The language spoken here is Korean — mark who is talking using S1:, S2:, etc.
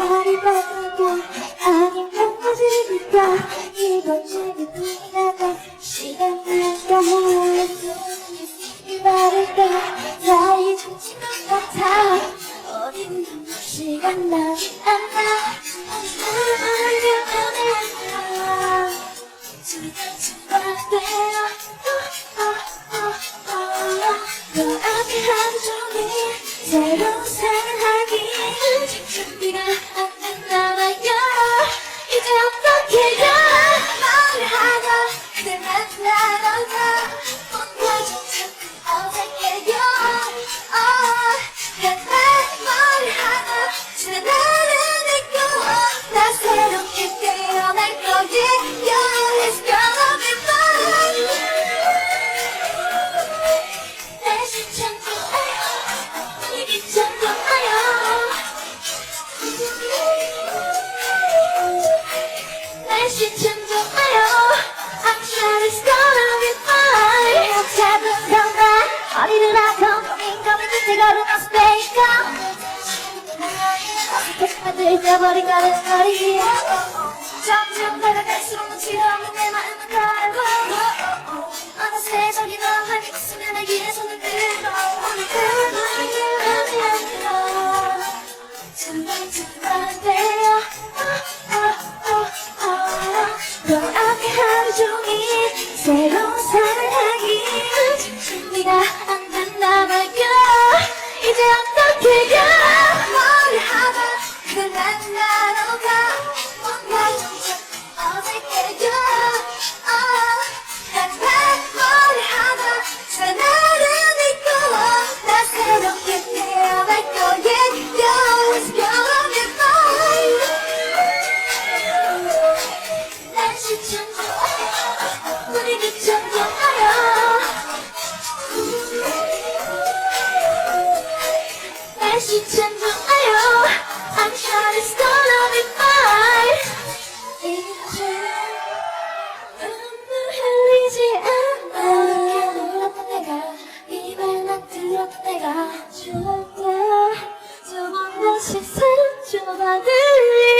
S1: 나를 바라봐 아닌 무너지니까 이번 책이 지나가 시간 날까 말할까 나의 정신 것 같아 어딘 시간 나안 나. 하려면 돼요. 너 앞에 하루 종일 새로운 na. 잊어버린 가는 거리 점점 다가갈수록 눈치 없는 내 마음은 가고 하루 종일 새로운 사랑하기 참 좋아요 I'm sure it's 이제 눈물 흘리지 않아. 이렇게 내가 이 말만 들었던 내가. 좋을 때두번 다시 상처 받을 일없은